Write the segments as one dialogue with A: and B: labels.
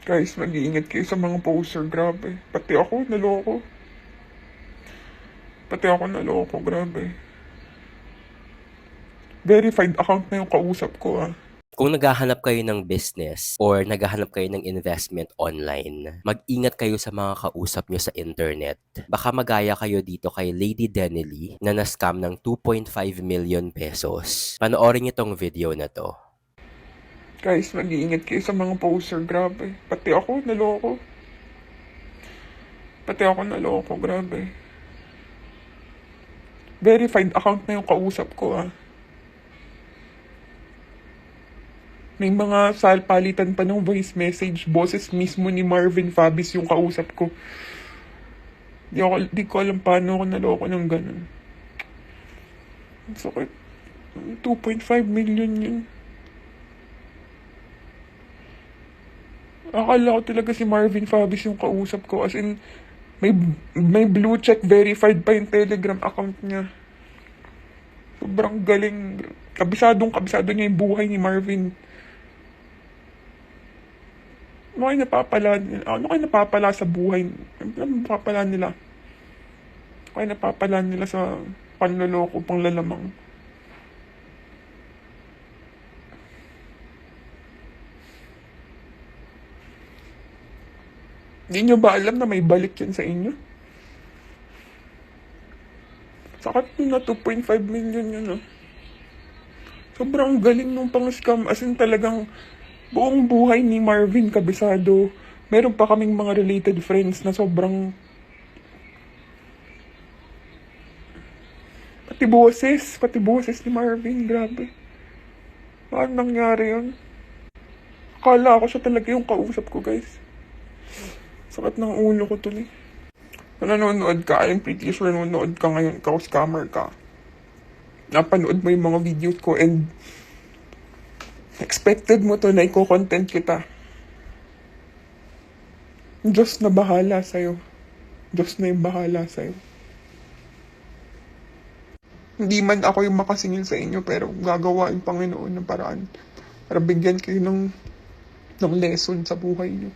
A: Guys, mag-iingat kayo sa mga poster, grabe. Pati ako, naloko. Pati ako naloko, grabe. Verified account na yung kausap ko, ah.
B: Kung naghahanap kayo ng business or naghahanap kayo ng investment online, mag-ingat kayo sa mga kausap nyo sa internet. Baka magaya kayo dito kay Lady Denely na na-scam ng 2.5 million pesos. Panoorin niyo tong video na to.
A: Guys, mag-iingat kayo sa mga poster, grabe. Pati ako, naloko. Pati ako naloko, grabe. Verified account na yung kausap ko, ah. May mga salpalitan pa ng voice message. Boses mismo ni Marvin Fabis yung kausap ko. Di, ako, di ko alam paano ako naloko ng ganun. Ang sakit. 2.5 million yun. Akala ko talaga si Marvin Fabis yung kausap ko. As in, may, may blue check verified pa yung Telegram account niya. Sobrang galing. Kabisadong kabisado niya yung buhay ni Marvin. Ano kayo napapala? Ano kayo napapala sa buhay? Ano napapala nila? Ano kayo napapala nila sa panloloko, panglalamang? Hindi nyo ba alam na may balik yan sa inyo? Sakat na 2.5 million yun, ah. Sobrang galing nung pang-scam. As in talagang buong buhay ni Marvin kabisado. Meron pa kaming mga related friends na sobrang... Pati boses. Pati boses ni Marvin. Grabe. Paano nangyari yun? Akala ko siya talaga yung kausap ko, guys. Sakit ng ulo ko tuloy. Kung nanonood ka, I'm pretty sure nanonood ka ngayon, ikaw scammer ka. Napanood mo yung mga videos ko and expected mo to na iko-content kita. Diyos na bahala sa'yo. Diyos na yung bahala sa'yo. Hindi man ako yung makasingil sa inyo, pero gagawa yung Panginoon ng paraan para bigyan kayo ng, ng lesson sa buhay niyo.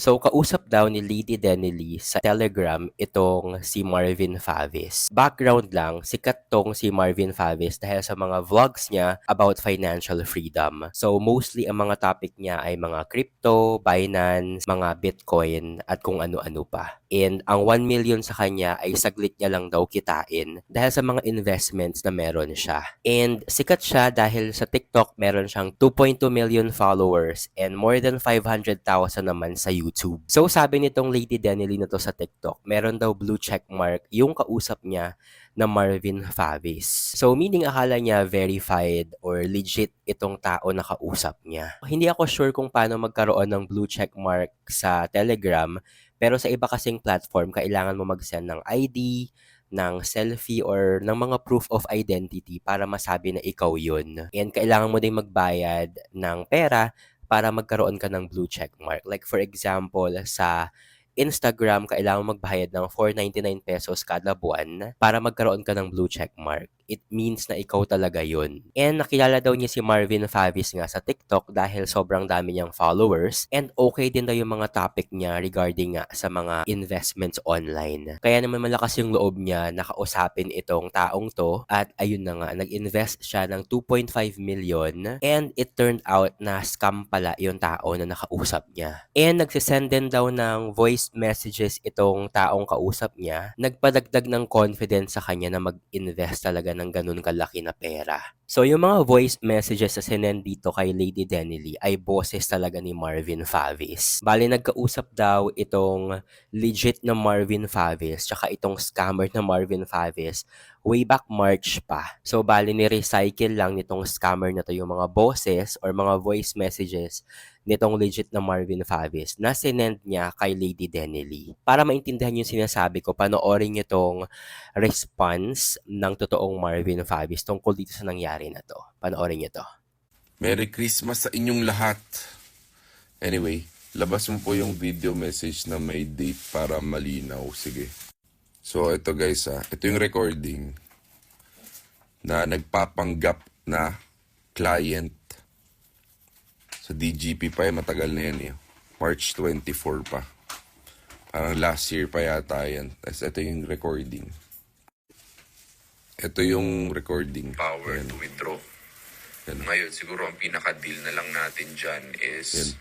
B: So, kausap daw ni Lady Denely sa Telegram itong si Marvin Favis. Background lang, sikat tong si Marvin Favis dahil sa mga vlogs niya about financial freedom. So, mostly ang mga topic niya ay mga crypto, Binance, mga Bitcoin, at kung ano-ano pa. And ang 1 million sa kanya ay saglit niya lang daw kitain dahil sa mga investments na meron siya. And sikat siya dahil sa TikTok meron siyang 2.2 million followers and more than 500,000 naman sa YouTube. So sabi nitong Lady Denely na to sa TikTok, meron daw blue check mark yung kausap niya na Marvin Favis. So meaning akala niya verified or legit itong tao na kausap niya. Hindi ako sure kung paano magkaroon ng blue check mark sa Telegram pero sa iba kasing platform, kailangan mo mag-send ng ID, ng selfie or ng mga proof of identity para masabi na ikaw yun. And kailangan mo din magbayad ng pera para magkaroon ka ng blue check mark. Like for example, sa Instagram, kailangan mo magbayad ng 499 pesos kada buwan para magkaroon ka ng blue check mark. It means na ikaw talaga yun. And nakilala daw niya si Marvin Favis nga sa TikTok dahil sobrang dami niyang followers and okay din daw yung mga topic niya regarding nga sa mga investments online. Kaya naman malakas yung loob niya nakausapin itong taong to at ayun na nga, nag-invest siya ng 2.5 million and it turned out na scam pala yung tao na nakausap niya. And nagsisend din daw ng voice messages itong taong kausap niya, nagpadagdag ng confidence sa kanya na mag-invest talaga ng ganun kalaki na pera. So, yung mga voice messages na sinend dito kay Lady Denely ay boses talaga ni Marvin Favis. Bali, nagkausap daw itong legit na Marvin Favis tsaka itong scammer na Marvin Favis way back March pa. So, bali, ni-recycle lang nitong scammer na to yung mga boses or mga voice messages nitong legit na Marvin Favis na sinend niya kay Lady Denely. Para maintindihan yung sinasabi ko, panoorin niyo tong response ng totoong Marvin Favis tungkol dito sa nangyari na to. Panoorin niyo to.
C: Merry Christmas sa inyong lahat. Anyway, labas mo po yung video message na may date para malinaw. Sige. So, ito guys ah. Ito yung recording na nagpapanggap na client. Sa DGP pa eh, matagal na yan eh. March 24 pa. Parang last year pa yata yan. Tapos ito yung recording. Ito yung recording.
D: power
C: Ayan.
D: to withdraw.
C: Yan.
D: Ngayon, siguro ang pinaka-deal na lang natin dyan is
C: Yan.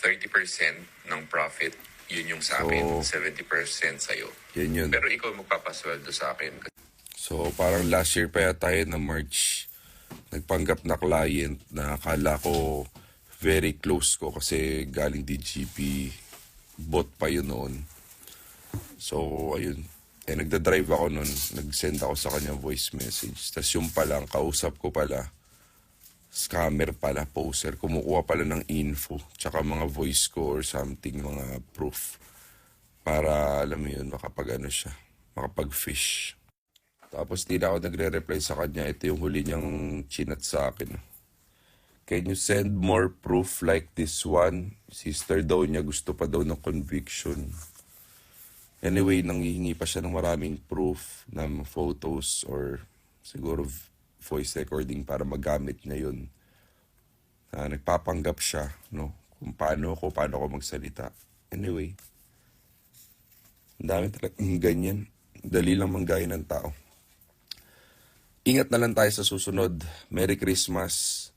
D: 30% ng profit. Yun yung sa akin,
C: So,
D: 70% sa'yo.
C: Yan yun.
D: Pero ikaw magpapasweldo sa akin.
C: So, parang last year pa yata yun na March, nagpanggap na client na akala ko very close ko kasi galing DGP, bot pa yun noon. So, ayun. Eh, nagda-drive ako noon. Nag-send ako sa kanya voice message. Tapos yung palang, kausap ko pala, scammer pala, poser. Kumukuha pala ng info, tsaka mga voice ko or something, mga proof. Para, alam mo yun, makapag ano siya, makapag-fish. Tapos di na ako nagre-reply sa kanya. Ito yung huli niyang chinat sa akin. Can you send more proof like this one? Sister daw niya gusto pa daw ng conviction. Anyway, nanghihingi pa siya ng maraming proof ng photos or siguro voice recording para magamit niya yun. Na nagpapanggap siya, no? Kung paano ako, paano ako magsalita. Anyway, ang dami talagang ganyan. Dali lang manggaya ng tao. Ingat na lang tayo sa susunod. Merry Christmas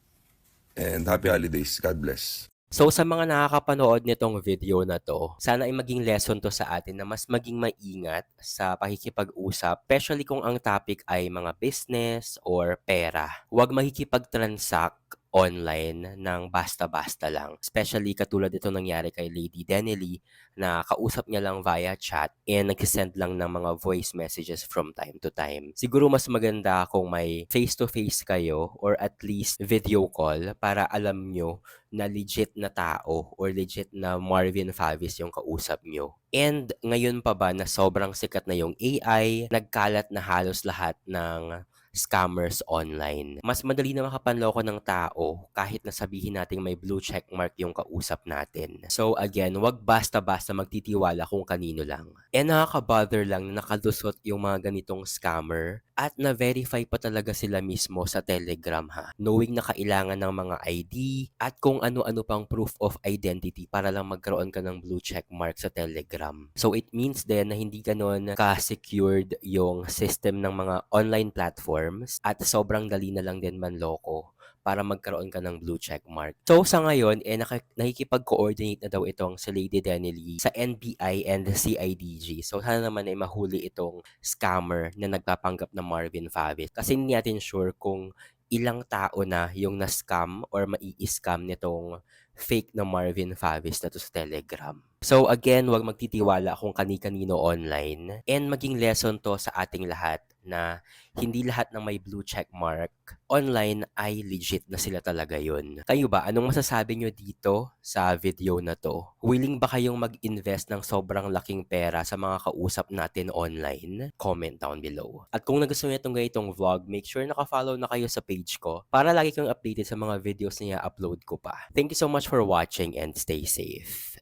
C: and Happy Holidays. God bless.
B: So sa mga nakakapanood nitong video na to, sana ay maging lesson to sa atin na mas maging maingat sa pakikipag-usap, especially kung ang topic ay mga business or pera. Huwag makikipag-transact online ng basta-basta lang. Especially katulad ito nangyari kay Lady Denely na kausap niya lang via chat and nagsisend lang ng mga voice messages from time to time. Siguro mas maganda kung may face-to-face kayo or at least video call para alam nyo na legit na tao or legit na Marvin Favis yung kausap nyo. And ngayon pa ba na sobrang sikat na yung AI, nagkalat na halos lahat ng scammers online. Mas madali na makapanloko ng tao kahit na sabihin nating may blue check mark yung kausap natin. So again, wag basta-basta magtitiwala kung kanino lang. E nakaka-bother lang na nakalusot yung mga ganitong scammer at na-verify pa talaga sila mismo sa Telegram ha. Knowing na kailangan ng mga ID at kung ano-ano pang proof of identity para lang magkaroon ka ng blue check mark sa Telegram. So it means then na hindi ganon ka-secured yung system ng mga online platforms at sobrang dali na lang din manloko para magkaroon ka ng blue check mark. So sa ngayon, eh, naki- nakikipag-coordinate na daw itong si Lady Denely sa NBI and CIDG. So sana naman ay mahuli itong scammer na nagpapanggap na Marvin Favis. Kasi hindi natin sure kung ilang tao na yung na-scam or mai-scam nitong fake na Marvin Favis na to sa Telegram. So again, huwag magtitiwala kung kani-kanino online and maging lesson to sa ating lahat na hindi lahat ng may blue check mark online ay legit na sila talaga yun. Kayo ba, anong masasabi nyo dito sa video na to? Willing ba kayong mag-invest ng sobrang laking pera sa mga kausap natin online? Comment down below. At kung nagustuhan nyo itong ganitong vlog, make sure naka-follow na kayo sa page ko para lagi kang updated sa mga videos na i-upload ko pa. Thank you so much for watching and stay safe.